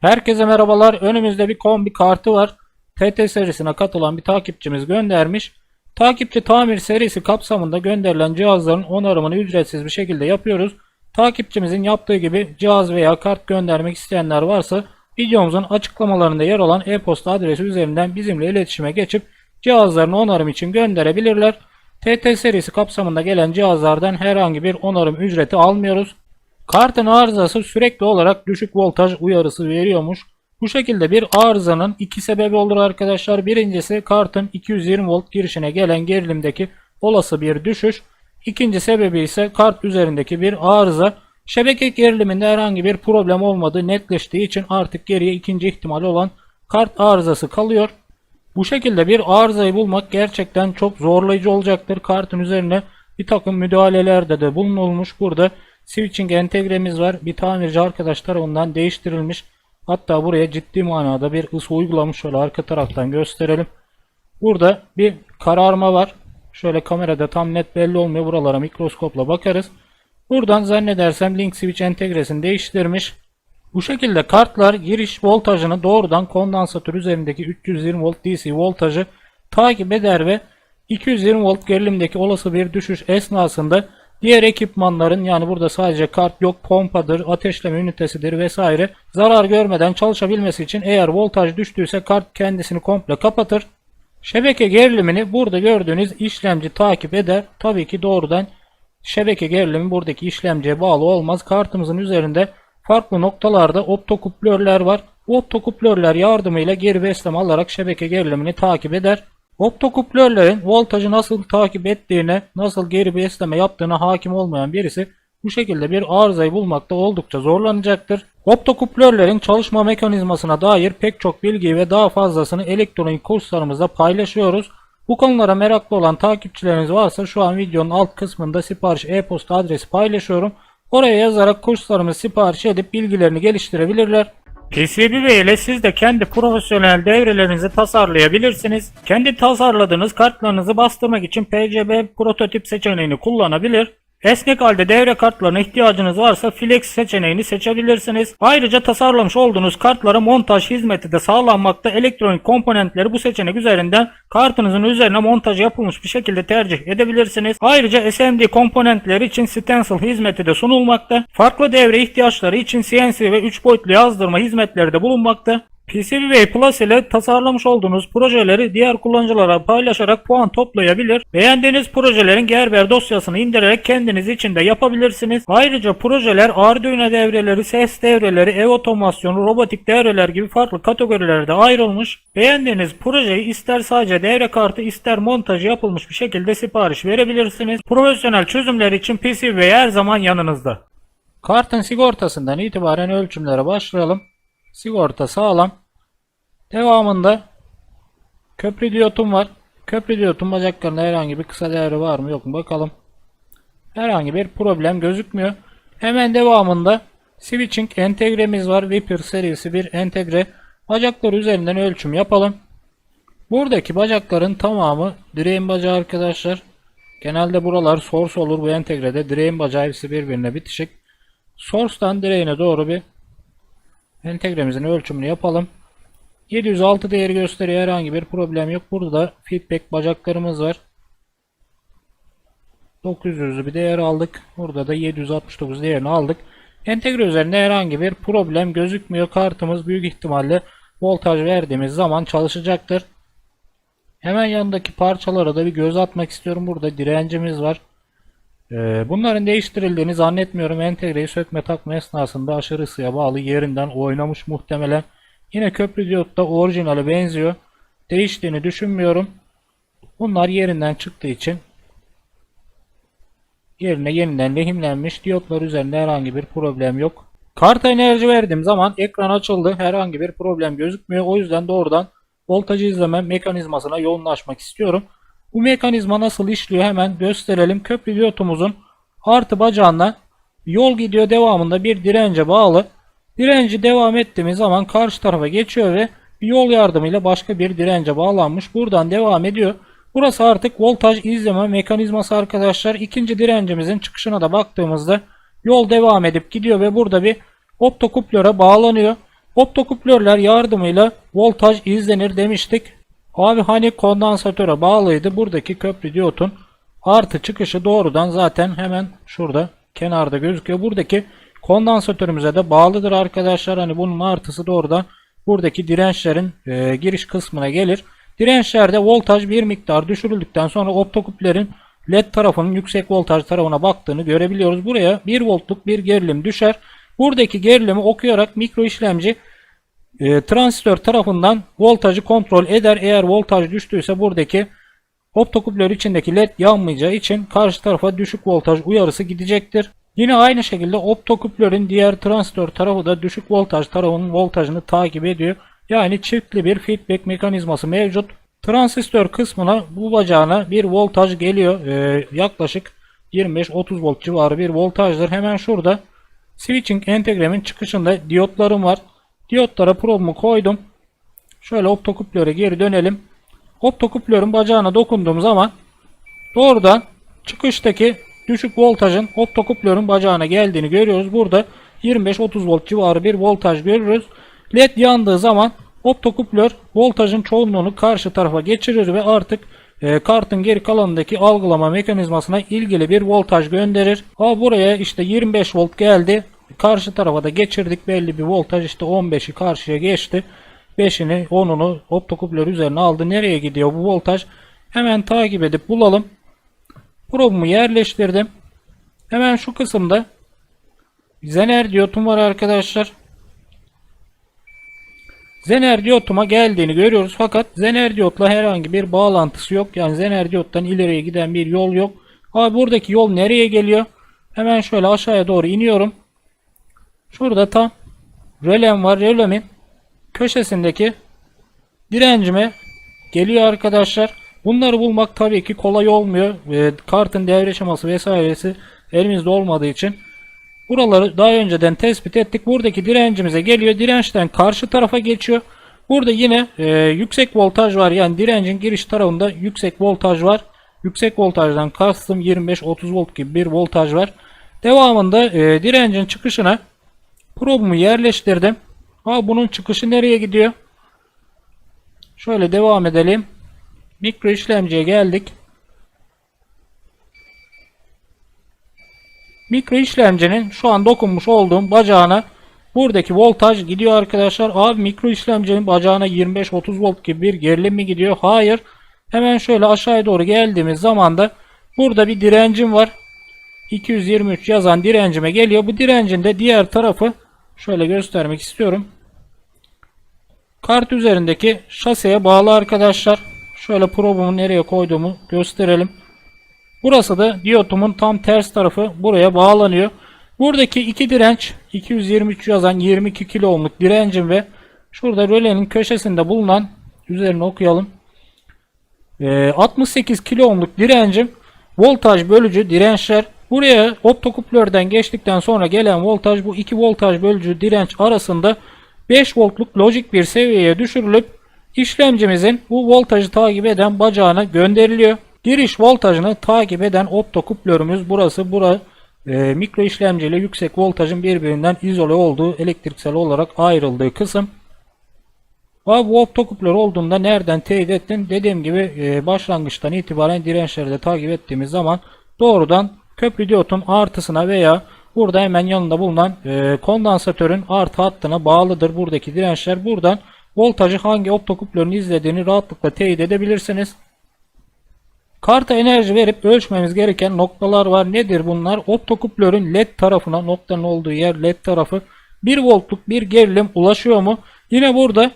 Herkese merhabalar. Önümüzde bir kombi kartı var. TT serisine katılan bir takipçimiz göndermiş. Takipçi tamir serisi kapsamında gönderilen cihazların onarımını ücretsiz bir şekilde yapıyoruz. Takipçimizin yaptığı gibi cihaz veya kart göndermek isteyenler varsa videomuzun açıklamalarında yer olan e-posta adresi üzerinden bizimle iletişime geçip cihazlarını onarım için gönderebilirler. TT serisi kapsamında gelen cihazlardan herhangi bir onarım ücreti almıyoruz. Kartın arızası sürekli olarak düşük voltaj uyarısı veriyormuş. Bu şekilde bir arızanın iki sebebi olur arkadaşlar. Birincisi kartın 220 volt girişine gelen gerilimdeki olası bir düşüş. İkinci sebebi ise kart üzerindeki bir arıza. Şebeke geriliminde herhangi bir problem olmadığı netleştiği için artık geriye ikinci ihtimal olan kart arızası kalıyor. Bu şekilde bir arızayı bulmak gerçekten çok zorlayıcı olacaktır. Kartın üzerine bir takım müdahalelerde de bulunulmuş. Burada switching entegremiz var. Bir tamirci arkadaş tarafından değiştirilmiş. Hatta buraya ciddi manada bir ısı uygulamış. Şöyle arka taraftan gösterelim. Burada bir kararma var. Şöyle kamerada tam net belli olmuyor. Buralara mikroskopla bakarız. Buradan zannedersem link switch entegresini değiştirmiş. Bu şekilde kartlar giriş voltajını doğrudan kondansatör üzerindeki 320 volt DC voltajı takip eder ve 220 volt gerilimdeki olası bir düşüş esnasında diğer ekipmanların yani burada sadece kart yok pompadır, ateşleme ünitesidir vesaire zarar görmeden çalışabilmesi için eğer voltaj düştüyse kart kendisini komple kapatır. Şebeke gerilimini burada gördüğünüz işlemci takip eder. Tabii ki doğrudan şebeke gerilimi buradaki işlemciye bağlı olmaz. Kartımızın üzerinde farklı noktalarda optokuplörler var. Optokuplörler yardımıyla geri besleme alarak şebeke gerilimini takip eder. Optokuplörlerin voltajı nasıl takip ettiğine, nasıl geri besleme yaptığına hakim olmayan birisi bu şekilde bir arızayı bulmakta oldukça zorlanacaktır. Optokuplörlerin çalışma mekanizmasına dair pek çok bilgiyi ve daha fazlasını elektronik kurslarımızda paylaşıyoruz. Bu konulara meraklı olan takipçileriniz varsa şu an videonun alt kısmında sipariş e-posta adresi paylaşıyorum. Oraya yazarak kurslarımızı sipariş edip bilgilerini geliştirebilirler. PCB ile siz de kendi profesyonel devrelerinizi tasarlayabilirsiniz. Kendi tasarladığınız kartlarınızı bastırmak için PCB prototip seçeneğini kullanabilir. Esnek halde devre kartlarına ihtiyacınız varsa Flex seçeneğini seçebilirsiniz. Ayrıca tasarlamış olduğunuz kartlara montaj hizmeti de sağlanmakta. Elektronik komponentleri bu seçenek üzerinden kartınızın üzerine montaj yapılmış bir şekilde tercih edebilirsiniz. Ayrıca SMD komponentleri için stencil hizmeti de sunulmakta. Farklı devre ihtiyaçları için CNC ve 3 boyutlu yazdırma hizmetleri de bulunmakta. PCBWay Plus ile tasarlamış olduğunuz projeleri diğer kullanıcılara paylaşarak puan toplayabilir. Beğendiğiniz projelerin Gerber dosyasını indirerek kendiniz için de yapabilirsiniz. Ayrıca projeler Arduino devreleri, ses devreleri, ev otomasyonu, robotik devreler gibi farklı kategorilerde ayrılmış. Beğendiğiniz projeyi ister sadece devre kartı ister montajı yapılmış bir şekilde sipariş verebilirsiniz. Profesyonel çözümler için PCBWay her zaman yanınızda. Kartın sigortasından itibaren ölçümlere başlayalım. Sigorta sağlam. Devamında köprü diyotum var. Köprü diyotun bacaklarında herhangi bir kısa devre var mı yok mu bakalım. Herhangi bir problem gözükmüyor. Hemen devamında switching entegremiz var. Viper serisi bir entegre. Bacaklar üzerinden ölçüm yapalım. Buradaki bacakların tamamı direğin bacağı arkadaşlar. Genelde buralar source olur bu entegrede. Direğin bacağı hepsi birbirine bitişik. Source'tan direğine doğru bir entegremizin ölçümünü yapalım. 706 değeri gösteriyor. Herhangi bir problem yok. Burada da feedback bacaklarımız var. 900'lü bir değer aldık. Burada da 769 değerini aldık. Entegre üzerinde herhangi bir problem gözükmüyor. Kartımız büyük ihtimalle voltaj verdiğimiz zaman çalışacaktır. Hemen yanındaki parçalara da bir göz atmak istiyorum. Burada direncimiz var. Ee, bunların değiştirildiğini zannetmiyorum. Entegreyi sökme takma esnasında aşırı ısıya bağlı yerinden oynamış muhtemelen. Yine köprü diyot da orijinale benziyor. Değiştiğini düşünmüyorum. Bunlar yerinden çıktığı için yerine yeniden lehimlenmiş diyotlar üzerinde herhangi bir problem yok. Karta enerji verdiğim zaman ekran açıldı. Herhangi bir problem gözükmüyor. O yüzden doğrudan voltajı izleme mekanizmasına yoğunlaşmak istiyorum. Bu mekanizma nasıl işliyor hemen gösterelim. Köprü diyotumuzun artı bacağına yol gidiyor devamında bir dirence bağlı. Direnci devam ettiğimiz zaman karşı tarafa geçiyor ve bir yol yardımıyla başka bir dirence bağlanmış. Buradan devam ediyor. Burası artık voltaj izleme mekanizması arkadaşlar. İkinci direncimizin çıkışına da baktığımızda yol devam edip gidiyor ve burada bir optokuplöre bağlanıyor. Optoküplörler yardımıyla voltaj izlenir demiştik. Abi hani kondansatöre bağlıydı. Buradaki köprü diyotun artı çıkışı doğrudan zaten hemen şurada kenarda gözüküyor. Buradaki kondansatörümüze de bağlıdır arkadaşlar. Hani bunun artısı doğrudan buradaki dirençlerin e, giriş kısmına gelir. Dirençlerde voltaj bir miktar düşürüldükten sonra optoküplerin led tarafının yüksek voltaj tarafına baktığını görebiliyoruz. Buraya 1 voltluk bir gerilim düşer. Buradaki gerilimi okuyarak mikro işlemci e, transistör tarafından voltajı kontrol eder. Eğer voltaj düştüyse buradaki optoküpler içindeki led yanmayacağı için karşı tarafa düşük voltaj uyarısı gidecektir. Yine aynı şekilde optoküplerin diğer transistör tarafı da düşük voltaj tarafının voltajını takip ediyor. Yani çiftli bir feedback mekanizması mevcut. Transistör kısmına bu bacağına bir voltaj geliyor. Ee, yaklaşık 25-30 volt civarı bir voltajdır. Hemen şurada switching entegremin çıkışında diyotlarım var. Diyotlara probumu koydum. Şöyle optoküplere geri dönelim. Optoküplörün bacağına dokunduğum zaman doğrudan çıkıştaki düşük voltajın optoküplörün bacağına geldiğini görüyoruz. Burada 25-30 volt civarı bir voltaj görürüz. LED yandığı zaman optoküplör voltajın çoğunluğunu karşı tarafa geçirir ve artık e, kartın geri kalanındaki algılama mekanizmasına ilgili bir voltaj gönderir. Ama buraya işte 25 volt geldi. Karşı tarafa da geçirdik belli bir voltaj işte 15'i karşıya geçti. 5'ini 10'unu optoküplör üzerine aldı. Nereye gidiyor bu voltaj? Hemen takip edip bulalım. Probumu yerleştirdim. Hemen şu kısımda Zener diyotum var arkadaşlar. Zener diyotuma geldiğini görüyoruz fakat Zener diyotla herhangi bir bağlantısı yok. Yani Zener diyottan ileriye giden bir yol yok. Abi buradaki yol nereye geliyor? Hemen şöyle aşağıya doğru iniyorum. Şurada tam rölem var. Rölemin köşesindeki direncime geliyor arkadaşlar. Bunları bulmak tabii ki kolay olmuyor. E, kartın devre şeması vesairesi elimizde olmadığı için buraları daha önceden tespit ettik. Buradaki direncimize geliyor. Dirençten karşı tarafa geçiyor. Burada yine e, yüksek voltaj var. Yani direncin giriş tarafında yüksek voltaj var. Yüksek voltajdan kastım 25-30 volt gibi bir voltaj var. Devamında e, direncin çıkışına probumu yerleştirdim. Ha bunun çıkışı nereye gidiyor? Şöyle devam edelim. Mikro işlemciye geldik. Mikro işlemcinin şu an dokunmuş olduğum bacağına buradaki voltaj gidiyor arkadaşlar. Abi mikro işlemcinin bacağına 25-30 volt gibi bir gerilim mi gidiyor? Hayır. Hemen şöyle aşağıya doğru geldiğimiz zaman da burada bir direncim var. 223 yazan direncime geliyor. Bu direncin de diğer tarafı şöyle göstermek istiyorum. Kart üzerindeki şaseye bağlı arkadaşlar. Şöyle probumu nereye koyduğumu gösterelim. Burası da diyotumun tam ters tarafı buraya bağlanıyor. Buradaki iki direnç 223 yazan 22 kilo ohmluk direncim ve şurada rölenin köşesinde bulunan üzerine okuyalım. Ee, 68 kilo ohmluk direncim voltaj bölücü dirençler. Buraya optoküplörden geçtikten sonra gelen voltaj bu iki voltaj bölücü direnç arasında 5 voltluk lojik bir seviyeye düşürülüp işlemcimizin bu voltajı takip eden bacağına gönderiliyor. Giriş voltajını takip eden optoküplörümüz burası. Bura e, mikro işlemci ile yüksek voltajın birbirinden izole olduğu elektriksel olarak ayrıldığı kısım. Bu optoküplör olduğunda nereden teyit ettin? Dediğim gibi e, başlangıçtan itibaren dirençleri de takip ettiğimiz zaman doğrudan köprü diyotun artısına veya burada hemen yanında bulunan e, kondansatörün artı hattına bağlıdır buradaki dirençler. Buradan voltajı hangi optoküplörün izlediğini rahatlıkla teyit edebilirsiniz. Karta enerji verip ölçmemiz gereken noktalar var. Nedir bunlar? Optoküplörün led tarafına noktanın olduğu yer led tarafı 1 voltluk bir gerilim ulaşıyor mu? Yine burada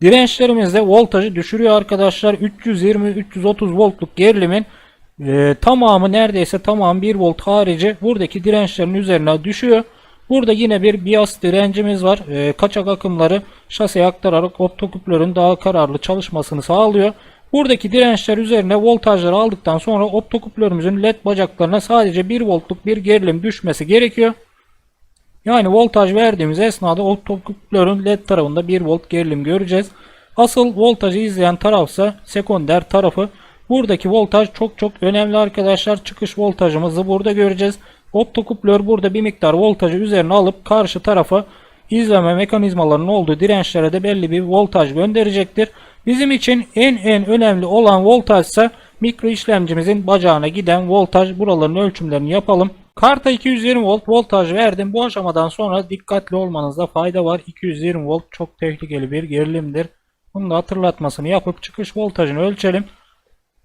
dirençlerimizde voltajı düşürüyor arkadaşlar. 320-330 voltluk gerilimin e, tamamı neredeyse tamam 1 volt harici buradaki dirençlerin üzerine düşüyor. Burada yine bir bias direncimiz var. E, kaçak akımları şaseye aktararak optoküplörün daha kararlı çalışmasını sağlıyor. Buradaki dirençler üzerine voltajları aldıktan sonra optoküplörümüzün led bacaklarına sadece 1 voltluk bir gerilim düşmesi gerekiyor. Yani voltaj verdiğimiz esnada optoküplörün led tarafında 1 volt gerilim göreceğiz. Asıl voltajı izleyen tarafsa sekonder tarafı. Buradaki voltaj çok çok önemli arkadaşlar. Çıkış voltajımızı burada göreceğiz. Optoküplör burada bir miktar voltajı üzerine alıp karşı tarafa izleme mekanizmalarının olduğu dirençlere de belli bir voltaj gönderecektir. Bizim için en en önemli olan voltaj ise mikro işlemcimizin bacağına giden voltaj. Buraların ölçümlerini yapalım. Karta 220 volt voltaj verdim. Bu aşamadan sonra dikkatli olmanızda fayda var. 220 volt çok tehlikeli bir gerilimdir. Bunu da hatırlatmasını yapıp çıkış voltajını ölçelim.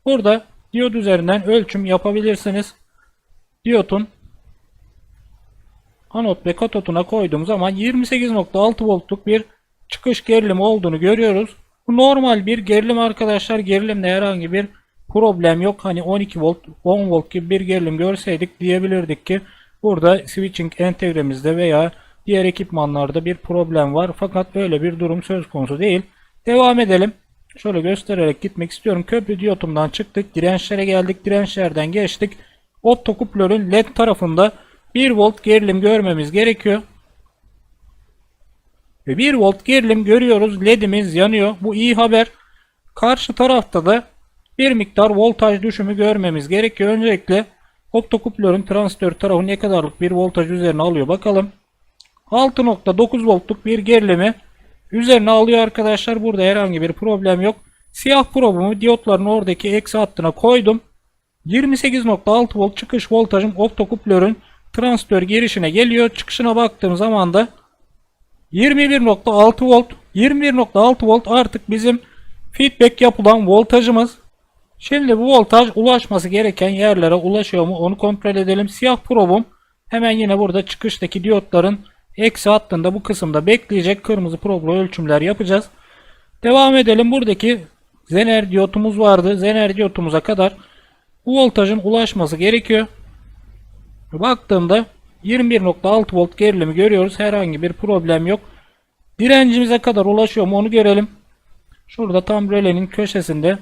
Burada diyot üzerinden ölçüm yapabilirsiniz. Diyotun anot ve katotuna koyduğum zaman 28.6 voltluk bir çıkış gerilimi olduğunu görüyoruz. Bu normal bir gerilim arkadaşlar. Gerilimde herhangi bir problem yok. Hani 12 volt, 10 volt gibi bir gerilim görseydik diyebilirdik ki burada switching entegremizde veya diğer ekipmanlarda bir problem var. Fakat öyle bir durum söz konusu değil. Devam edelim. Şöyle göstererek gitmek istiyorum. Köprü diyotumdan çıktık. Dirençlere geldik. Dirençlerden geçtik. Optokuplörün led tarafında 1 volt gerilim görmemiz gerekiyor. Ve 1 volt gerilim görüyoruz. LED'imiz yanıyor. Bu iyi haber. Karşı tarafta da bir miktar voltaj düşümü görmemiz gerekiyor. Öncelikle optokuplörün transistör tarafı ne kadarlık bir voltaj üzerine alıyor bakalım. 6.9 voltluk bir gerilimi üzerine alıyor arkadaşlar. Burada herhangi bir problem yok. Siyah probumu diyotların oradaki eksi hattına koydum. 28.6 volt çıkış voltajım optokuplörün transistör girişine geliyor. Çıkışına baktığım zaman da 21.6 volt 21.6 volt artık bizim feedback yapılan voltajımız. Şimdi bu voltaj ulaşması gereken yerlere ulaşıyor mu onu kontrol edelim. Siyah probum hemen yine burada çıkıştaki diyotların eksi hattında bu kısımda bekleyecek. Kırmızı probla ölçümler yapacağız. Devam edelim. Buradaki zener diyotumuz vardı. Zener diyotumuza kadar bu voltajın ulaşması gerekiyor. Baktığımda 21.6 volt gerilimi görüyoruz. Herhangi bir problem yok. Direncimize kadar ulaşıyor mu onu görelim. Şurada tam rölenin köşesinde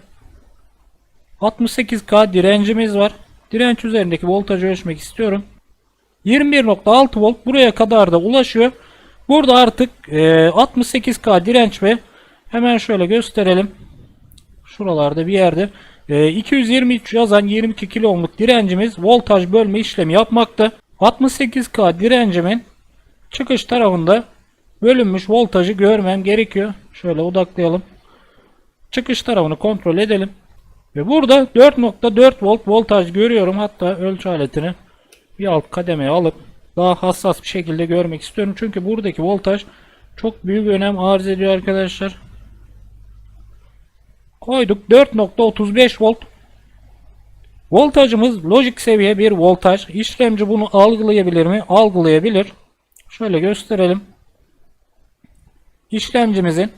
68K direncimiz var. Direnç üzerindeki voltajı ölçmek istiyorum. 21.6 volt buraya kadar da ulaşıyor. Burada artık e, 68K direnç ve hemen şöyle gösterelim. Şuralarda bir yerde e, 223 yazan 22 kilo ohmluk direncimiz voltaj bölme işlemi yapmakta. 68K direncimin çıkış tarafında bölünmüş voltajı görmem gerekiyor. Şöyle odaklayalım. Çıkış tarafını kontrol edelim. Ve burada 4.4 volt voltaj görüyorum. Hatta ölçü aletini bir alt kademeye alıp daha hassas bir şekilde görmek istiyorum. Çünkü buradaki voltaj çok büyük önem arz ediyor arkadaşlar. Koyduk 4.35 volt. Voltajımız lojik seviye bir voltaj. İşlemci bunu algılayabilir mi? Algılayabilir. Şöyle gösterelim. İşlemcimizin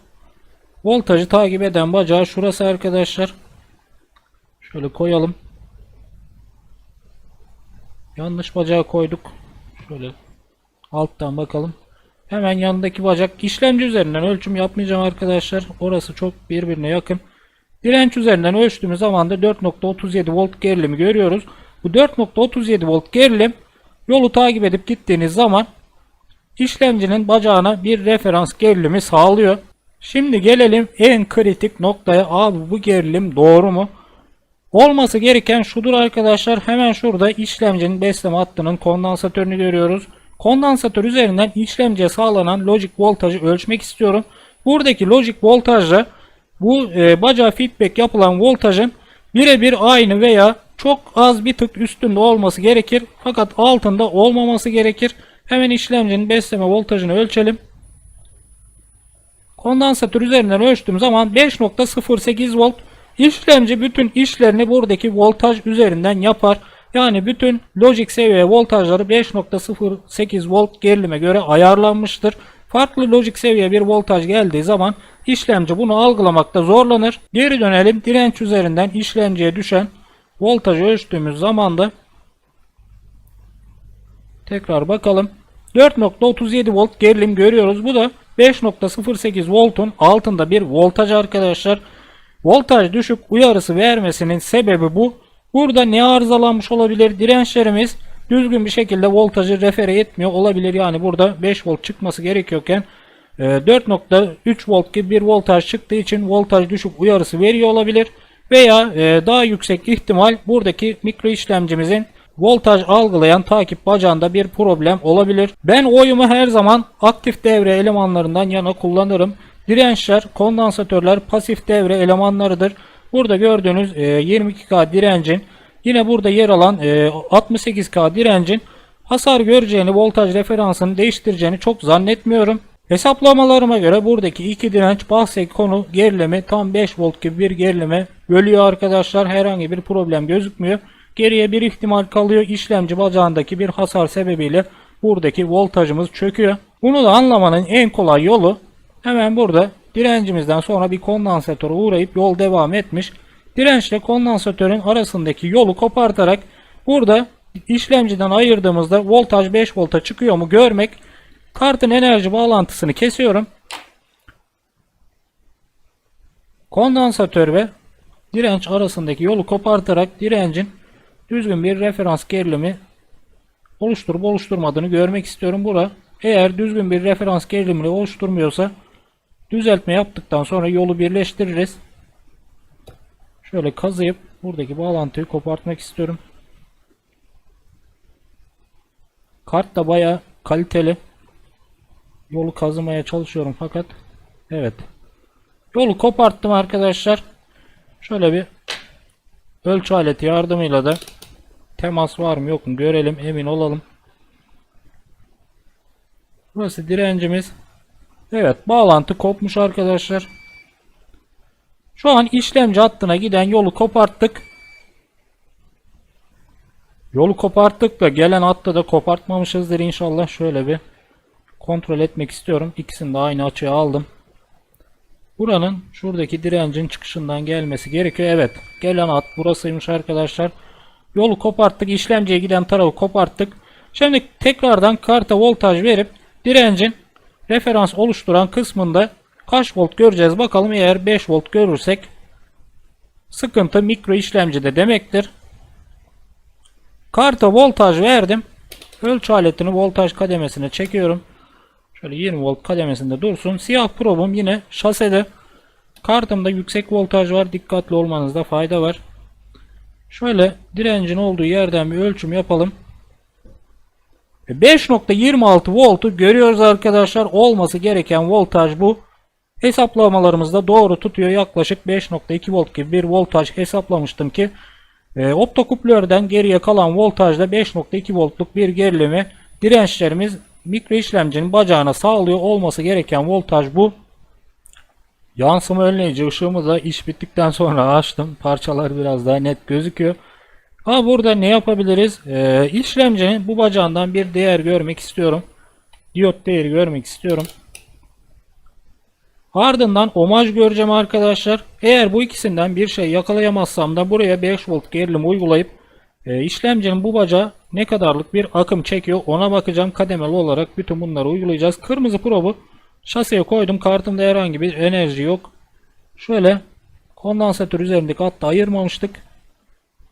voltajı takip eden bacağı şurası arkadaşlar. Şöyle koyalım. Yanlış bacağı koyduk. Şöyle alttan bakalım. Hemen yanındaki bacak işlemci üzerinden ölçüm yapmayacağım arkadaşlar. Orası çok birbirine yakın. Direnç üzerinden ölçtüğümüz zaman da 4.37 volt gerilimi görüyoruz. Bu 4.37 volt gerilim yolu takip edip gittiğiniz zaman işlemcinin bacağına bir referans gerilimi sağlıyor. Şimdi gelelim en kritik noktaya. Abi bu gerilim doğru mu? Olması gereken şudur arkadaşlar. Hemen şurada işlemcinin besleme hattının kondansatörünü görüyoruz. Kondansatör üzerinden işlemciye sağlanan logic voltajı ölçmek istiyorum. Buradaki logic voltajla bu e, bacağı feedback yapılan voltajın birebir aynı veya çok az bir tık üstünde olması gerekir. Fakat altında olmaması gerekir. Hemen işlemcinin besleme voltajını ölçelim. Kondansatör üzerinden ölçtüğüm zaman 5.08 volt İşlemci bütün işlerini buradaki voltaj üzerinden yapar. Yani bütün lojik seviye voltajları 5.08 volt gerilime göre ayarlanmıştır. Farklı lojik seviye bir voltaj geldiği zaman işlemci bunu algılamakta zorlanır. Geri dönelim direnç üzerinden işlemciye düşen voltajı ölçtüğümüz zaman da tekrar bakalım. 4.37 volt gerilim görüyoruz. Bu da 5.08 voltun altında bir voltaj arkadaşlar. Voltaj düşük uyarısı vermesinin sebebi bu. Burada ne arızalanmış olabilir? Dirençlerimiz düzgün bir şekilde voltajı refere etmiyor olabilir. Yani burada 5 volt çıkması gerekiyorken 4.3 e, volt gibi bir voltaj çıktığı için voltaj düşük uyarısı veriyor olabilir. Veya e, daha yüksek ihtimal buradaki mikro işlemcimizin voltaj algılayan takip bacağında bir problem olabilir. Ben oyumu her zaman aktif devre elemanlarından yana kullanırım. Dirençler, kondansatörler pasif devre elemanlarıdır. Burada gördüğünüz e, 22K direncin yine burada yer alan e, 68K direncin hasar göreceğini, voltaj referansını değiştireceğini çok zannetmiyorum. Hesaplamalarıma göre buradaki iki direnç bahse konu gerilimi tam 5 volt gibi bir gerilime bölüyor arkadaşlar. Herhangi bir problem gözükmüyor. Geriye bir ihtimal kalıyor. İşlemci bacağındaki bir hasar sebebiyle buradaki voltajımız çöküyor. Bunu da anlamanın en kolay yolu hemen burada direncimizden sonra bir kondansatöre uğrayıp yol devam etmiş. Dirençle kondansatörün arasındaki yolu kopartarak burada işlemciden ayırdığımızda voltaj 5 volta çıkıyor mu görmek Kartın enerji bağlantısını kesiyorum. Kondansatör ve direnç arasındaki yolu kopartarak direncin düzgün bir referans gerilimi oluşturup oluşturmadığını görmek istiyorum. Bura eğer düzgün bir referans gerilimini oluşturmuyorsa düzeltme yaptıktan sonra yolu birleştiririz. Şöyle kazıyıp buradaki bağlantıyı kopartmak istiyorum. Kart da baya kaliteli. Yolu kazımaya çalışıyorum fakat evet. Yolu koparttım arkadaşlar. Şöyle bir ölçü aleti yardımıyla da temas var mı yok mu görelim emin olalım. Burası direncimiz evet bağlantı kopmuş arkadaşlar şu an işlemci hattına giden yolu koparttık yolu koparttık da gelen hattı da kopartmamışızdır inşallah şöyle bir kontrol etmek istiyorum. İkisini de aynı açıya aldım. Buranın şuradaki direncin çıkışından gelmesi gerekiyor. Evet. Gelen hat burasıymış arkadaşlar. Yolu koparttık. işlemciye giden tarafı koparttık. Şimdi tekrardan karta voltaj verip direncin referans oluşturan kısmında kaç volt göreceğiz bakalım. Eğer 5 volt görürsek sıkıntı mikro işlemcide demektir. Karta voltaj verdim. Ölçü aletini voltaj kademesine çekiyorum. Şöyle 20 volt kademesinde dursun. Siyah probum yine şasede. Kartımda yüksek voltaj var. Dikkatli olmanızda fayda var. Şöyle direncin olduğu yerden bir ölçüm yapalım. 5.26 voltu görüyoruz arkadaşlar. Olması gereken voltaj bu. Hesaplamalarımızda doğru tutuyor. Yaklaşık 5.2 volt gibi bir voltaj hesaplamıştım ki e, optokuplörden geriye kalan voltajda 5.2 voltluk bir gerilimi dirençlerimiz mikro işlemcinin bacağına sağlıyor olması gereken voltaj bu. Yansıma önleyici ışığımı da iş bittikten sonra açtım. Parçalar biraz daha net gözüküyor. Ama burada ne yapabiliriz? Ee, işlemcinin bu bacağından bir değer görmek istiyorum. Diyot değeri görmek istiyorum. Ardından omaj göreceğim arkadaşlar. Eğer bu ikisinden bir şey yakalayamazsam da buraya 5 volt gerilim uygulayıp e, işlemcinin bu bacağı ne kadarlık bir akım çekiyor ona bakacağım. Kademeli olarak bütün bunları uygulayacağız. Kırmızı probu şaseye koydum. Kartımda herhangi bir enerji yok. Şöyle kondansatör üzerindeki hattı ayırmamıştık.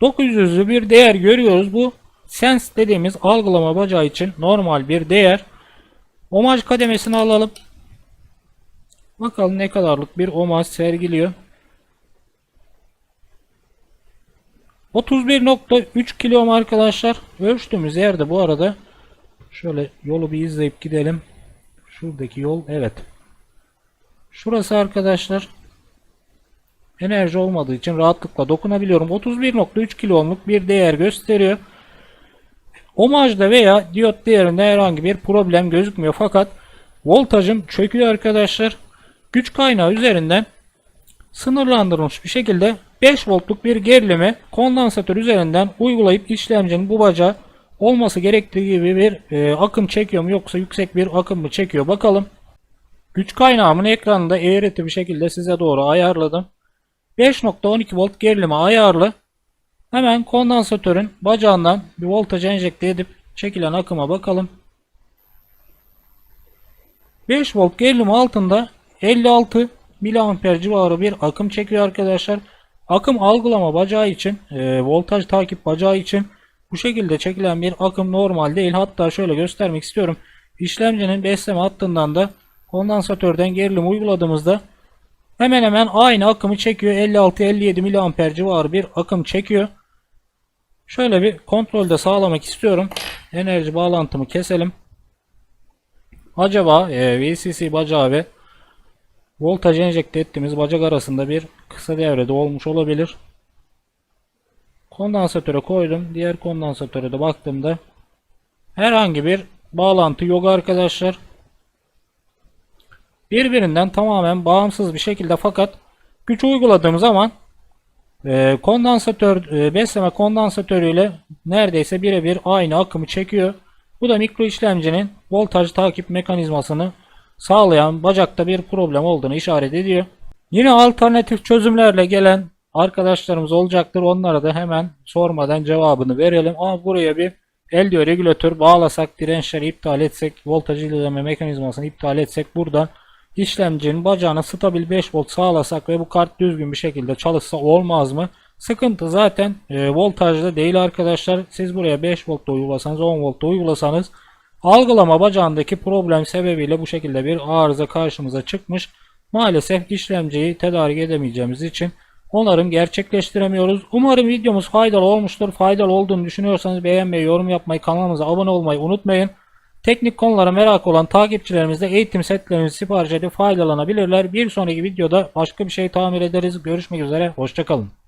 900'lü bir değer görüyoruz. Bu sens dediğimiz algılama bacağı için normal bir değer. Omaj kademesini alalım. Bakalım ne kadarlık bir omaj sergiliyor. 31.3 kilo arkadaşlar. Ölçtüğümüz yerde bu arada şöyle yolu bir izleyip gidelim. Şuradaki yol evet. Şurası arkadaşlar enerji olmadığı için rahatlıkla dokunabiliyorum. 31.3 kilo bir değer gösteriyor. Omajda veya diyot değerinde herhangi bir problem gözükmüyor fakat voltajım çöküyor arkadaşlar. Güç kaynağı üzerinden sınırlandırılmış bir şekilde 5 voltluk bir gerilimi kondansatör üzerinden uygulayıp işlemcinin bu bacağı olması gerektiği gibi bir e, akım çekiyor mu yoksa yüksek bir akım mı çekiyor bakalım. Güç kaynağımın ekranında eğreti bir şekilde size doğru ayarladım. 5.12 volt gerilimi ayarlı. Hemen kondansatörün bacağından bir voltaj enjekte edip çekilen akıma bakalım. 5 volt gerilim altında 56 miliamper civarı bir akım çekiyor arkadaşlar. Akım algılama bacağı için, e, voltaj takip bacağı için bu şekilde çekilen bir akım normal değil. Hatta şöyle göstermek istiyorum. İşlemcinin besleme hattından da kondansatörden gerilim uyguladığımızda hemen hemen aynı akımı çekiyor. 56-57 miliamper civarı bir akım çekiyor. Şöyle bir kontrolde sağlamak istiyorum. Enerji bağlantımı keselim. Acaba e, VCC bacağı ve voltaj enjekte ettiğimiz bacak arasında bir kısa devrede olmuş olabilir. Kondansatöre koydum. Diğer kondansatöre de baktığımda herhangi bir bağlantı yok arkadaşlar. Birbirinden tamamen bağımsız bir şekilde fakat güç uyguladığım zaman e, kondansatör e, besleme kondansatörüyle neredeyse birebir aynı akımı çekiyor. Bu da mikro işlemcinin voltaj takip mekanizmasını sağlayan bacakta bir problem olduğunu işaret ediyor. Yine alternatif çözümlerle gelen arkadaşlarımız olacaktır. Onlara da hemen sormadan cevabını verelim. Ama buraya bir LDO regülatör bağlasak, dirençleri iptal etsek, voltaj ilerleme mekanizmasını iptal etsek buradan işlemcinin bacağına stabil 5 volt sağlasak ve bu kart düzgün bir şekilde çalışsa olmaz mı? Sıkıntı zaten e, voltajda değil arkadaşlar. Siz buraya 5 volt da uygulasanız 10 volt da uygulasanız algılama bacağındaki problem sebebiyle bu şekilde bir arıza karşımıza çıkmış. Maalesef işlemciyi tedarik edemeyeceğimiz için onarım gerçekleştiremiyoruz. Umarım videomuz faydalı olmuştur. Faydalı olduğunu düşünüyorsanız beğenmeyi, yorum yapmayı, kanalımıza abone olmayı unutmayın. Teknik konulara merak olan takipçilerimiz de eğitim setlerimizi sipariş edip faydalanabilirler. Bir sonraki videoda başka bir şey tamir ederiz. Görüşmek üzere. Hoşçakalın.